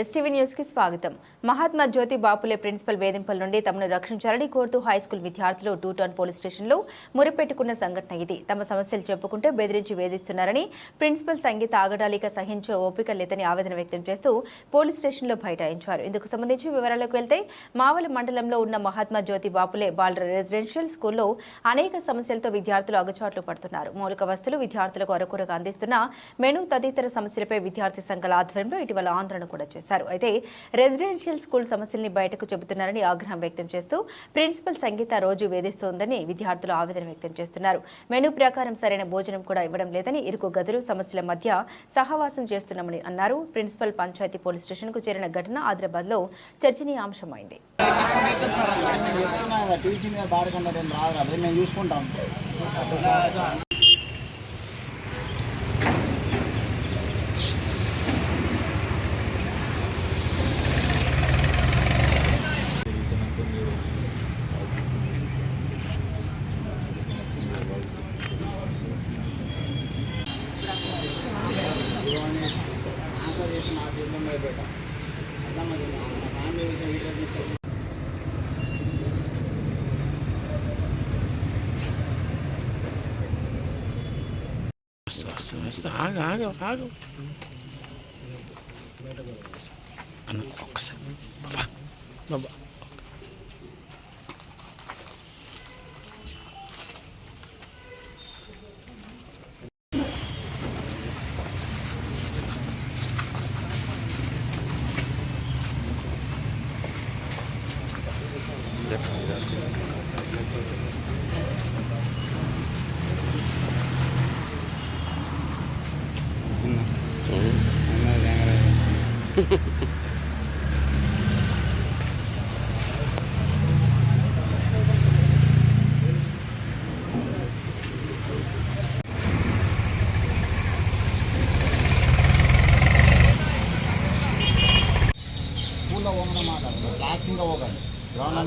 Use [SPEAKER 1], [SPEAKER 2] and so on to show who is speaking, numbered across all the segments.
[SPEAKER 1] STV న్యూస్కి స్వాగతం. మహాత్మా జ్యోతి Baphule principal వేధింపుల నుండి తమను రక్షించాలని కోరుతూ హైస్కూల్ విద్యార్థులు టూ టౌన్ పోలీస్ స్టేషన్లో మురిపెట్టుకున్న సంఘటన ఇది. తమ సమస్యలు చెప్పుకుంటే బెదిరించి వేధిస్తున్నారని ప్రిన్సిపల్ సంగీత ఆగడాలిక సహించే ఓపిక లేదని ఆవేదన వ్యక్తం చేస్తూ పోలీస్ స్టేషన్లో బైఠాయించారు. ఇందుకు సంబంధించి వివరాలకు వెళ్తే మావల మండలంలో ఉన్న మహాత్మా జ్యోతి బాపులే బాల రెసిడెన్షియల్ స్కూల్లో అనేక సమస్యలతో విద్యార్థులు అగచాట్లు పడుతున్నారు. మౌలిక వస్తువులు విద్యార్థులకు అరకొరగా అందిస్తున్న మెను తదితర సమస్యలపై విద్యార్థి సంఘాల ఆధ్వర్యంలో ఇటీవల ఆందోళన కూడా చేశారు. అయితే రెసిడెన్షియల్ స్కూల్ సమస్యల్ని బయటకు చెబుతున్నారని ఆగ్రహం వ్యక్తం చేస్తూ ప్రిన్సిపల్ సంగీత రోజు వేధిస్తోందని విద్యార్థులు ఆవేదన వ్యక్తం చేస్తున్నారు. మెనూ ప్రకారం సరైన భోజనం కూడా ఇవ్వడం లేదని ఇరుకు గదులు సమస్యల మధ్య సహవాసం చేస్తున్నామని అన్నారు. ప్రిన్సిపల్ పంచాయతీ పోలీస్ స్టేషన్కు చేరిన ఘటన ఆదిలాబాద్లో చర్చనీయాంశమైంది.
[SPEAKER 2] టీసీ మీద బాడకుండా మేము చూసుకుంటాం. చేసి మా జీవితం మీద పెట్ట అర్థమవుతుంది నా ఫ్యామిలీ విషయం
[SPEAKER 3] ఆగు ఆగు ఆగు. అన్న ఒక్కసారి. బాబా బాబా
[SPEAKER 2] 같은데. ಹೋಗಲ್ಲ ಲಾಸ್ಟಿಂದ ಹೋಗಲ್ಲ గ్రౌండ్లో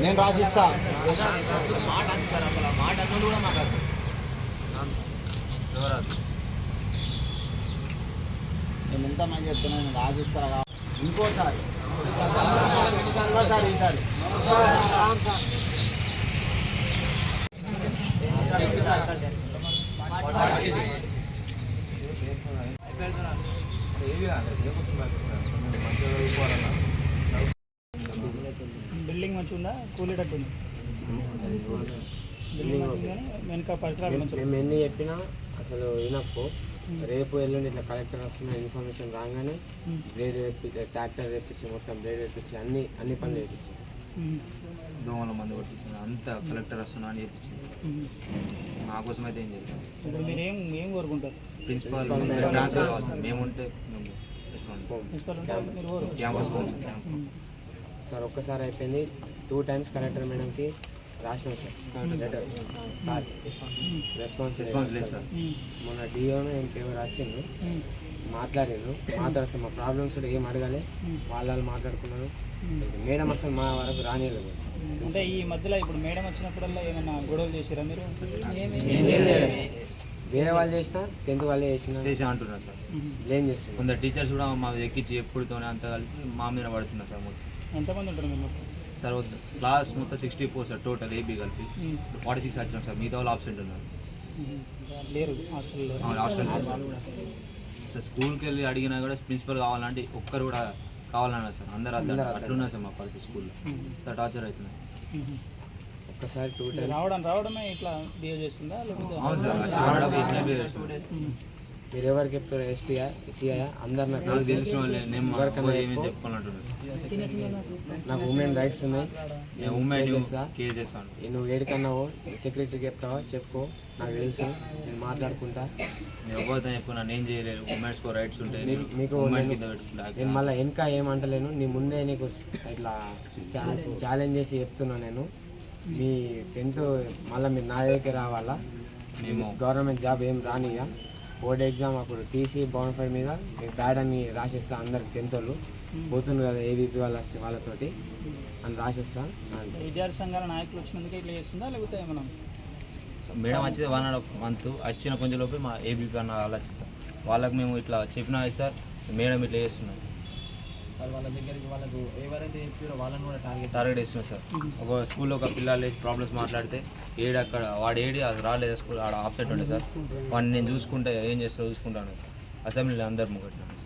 [SPEAKER 2] నేను రాసిస్తా. నేను ఎంత మంది చెప్తున్నాను నేను రాసిస్తారా కా- ఇంకోసారి. ఇంకోసారి ఈసారి.
[SPEAKER 4] బిల్డింగ్ మంచిగా ఉందా? కూలేటట్టు ఉంది? బిల్డింగ్ మంచిగా వెనక పరిసరాలు మంచిగా
[SPEAKER 5] మేము ఎన్ని చెప్పినా అసలు వినప్పు రేపు ఎల్లుండి ఇట్లా కలెక్టర్ వస్తున్న ఇన్ఫర్మేషన్ రాగానే బ్లేడ్ తెప్పి ట్రాక్టర్ తెప్పించి మొత్తం బ్లేడ్ తెప్పించి అన్ని అన్ని పనులు
[SPEAKER 4] ఉమ్.
[SPEAKER 6] దోమల మందు కొట్టించింది అంతా కలెక్టర్ వస్తున్నా అని చెప్పించింది. మా కోసం అయితే ఏం చేస్తాం
[SPEAKER 4] ఇప్పుడు మీరు ఏం ఏం కోరుకుంటారు?
[SPEAKER 6] ప్రిన్సిపాల్ ట్రాన్స్ఫర్ కావాలి సార్ మేము క్యాంపస్ సార్
[SPEAKER 5] ఒక్కసారి అయిపోయింది. టూ టైమ్స్ కలెక్టర్ మేడంకి రాసినాం sir. Letter sir response
[SPEAKER 6] response లేదు సార్.
[SPEAKER 5] మొన్న డిఓను ఎవరు వచ్చిండ్రు
[SPEAKER 4] ఉమ్.
[SPEAKER 5] మాట్లాడిండ్రు మాట్లాడితే మా ప్రాబ్లమ్స్ కూడా ఏం అడగాలి. వాళ్ళు వాళ్ళు మాట్లాడుకున్నారు. మేడం అసలు మా వరకు రానియలేదు.
[SPEAKER 4] అంటే ఈ మధ్యలో ఇప్పుడు మేడం వచ్చినప్పుడల్లా ఏమైనా గొడవలు చేసారా మీరు.
[SPEAKER 5] వేరే వాళ్ళు చేసినా టెన్త్ వాళ్ళే చేసిన.
[SPEAKER 6] చేసి అంటున్నారు సార్.
[SPEAKER 5] బ్లేమ్ చేస్తున్నారు?
[SPEAKER 6] కొందరు టీచర్స్ కూడా మా ఎక్కించి ఎప్పుడుతోనే అంత కలిపి మా మీద పడుతున్నారు సార్. మొత్తం
[SPEAKER 4] ఎంతమంది ఉంటారు మీరు మొత్తం?
[SPEAKER 6] సార్ వద్దు. క్లాస్ మొత్తం sixty four sir total A B
[SPEAKER 4] కలిపి.
[SPEAKER 6] ఫార్టీ సిక్స్ వచ్చినాం సార్. మిగతా వాళ్ళు ఆబ్సెంట్ ఉన్నారు.
[SPEAKER 4] లేరు. హాస్టల్
[SPEAKER 6] సార్ స్కూల్కి వెళ్ళి అడిగినా కూడా ప్రిన్సిపల్ కావాలంటే ఒక్కరు కూడా కావాలన్నారు సార్. అందరు అద్దరు అట్లున్నారు సార్ మా పరిస్థితి స్కూల్లో. అంత టార్చర్ అవుతున్నాయి.
[SPEAKER 5] ఒక్కసారి టూ
[SPEAKER 4] రావడం రావడమే ఇట్లా బిహేవ్ చేస్తుందా? లేకపోతే
[SPEAKER 6] అవును సార్
[SPEAKER 5] మీరు ఎవరికి చెప్తారు ఎస్టీఆ సిఐ అందరు నాకు
[SPEAKER 6] తెలిసిన
[SPEAKER 5] నాకు ఉమెన్ రైట్స్ ఉన్నాయి. నువ్వు ఏడికన్నావో సెక్రటరీకి చెప్తావా చెప్పుకో. నాకు తెలుసు. నేను మాట్లాడుకుంటా.
[SPEAKER 6] నేను చేయలేదు ఉమెన్స్ రైట్స్ ఉంటాయి.
[SPEAKER 5] మీకు- నేను మళ్ళీ వెనక ఏమంటలేను నీ ముందే నీకు ఇట్లా ఛాలెంజ్ చేసి చెప్తున్నా నేను. మీ టెన్త్ మళ్ళీ మీరు నా దగ్గరికి రావాలా?
[SPEAKER 6] మేము
[SPEAKER 5] గవర్నమెంట్ జాబ్ ఏం రానియా బోర్డ్ ఎగ్జామ్ అప్పుడు టీసీ బోనఫైడ్ మీద మీకు బ్యాడ్ అని రాసిస్తా అందరికి టెన్త్ వాళ్ళు పోతున్నారు కదా ఏబీపీ వాళ్ళ వాళ్ళతోటి. అని రాసిస్తా.
[SPEAKER 4] విద్యార్థి సంఘాల నాయకులు వచ్చినందుకే ఇట్లా చేస్తుందా లేకపోతే ఏమన్నా?
[SPEAKER 6] మేడం వచ్చేది వన్ అండ్ హాఫ్ మంత్. వచ్చిన కొంచెం లోపే మా ఏబీపీ అన్న వాళ్ళు వాళ్ళకి మేము ఇట్లా చెప్పినా సార్ మేడం ఇట్లా చేస్తున్నాం
[SPEAKER 2] వాళ్ళ దగ్గరికి వాళ్ళకు ఎవరైతే చెప్పారో వాళ్ళని కూడా టార్గెట్
[SPEAKER 6] టార్గెట్ సార్. ఒక స్కూల్లో ఒక పిల్లలు ప్రాబ్లమ్స్ మాట్లాడితే ఏడు అక్కడ వాడు ఏడి అది రాలేదు స్కూల్? ఆడ ఆప్సెట్ ఉండే సార్. వాడిని నేను చూసుకుంటే ఏం చేస్తారో చూసుకుంటాను. అసెంబ్లీలో అందరు ముగ్గట్టినాను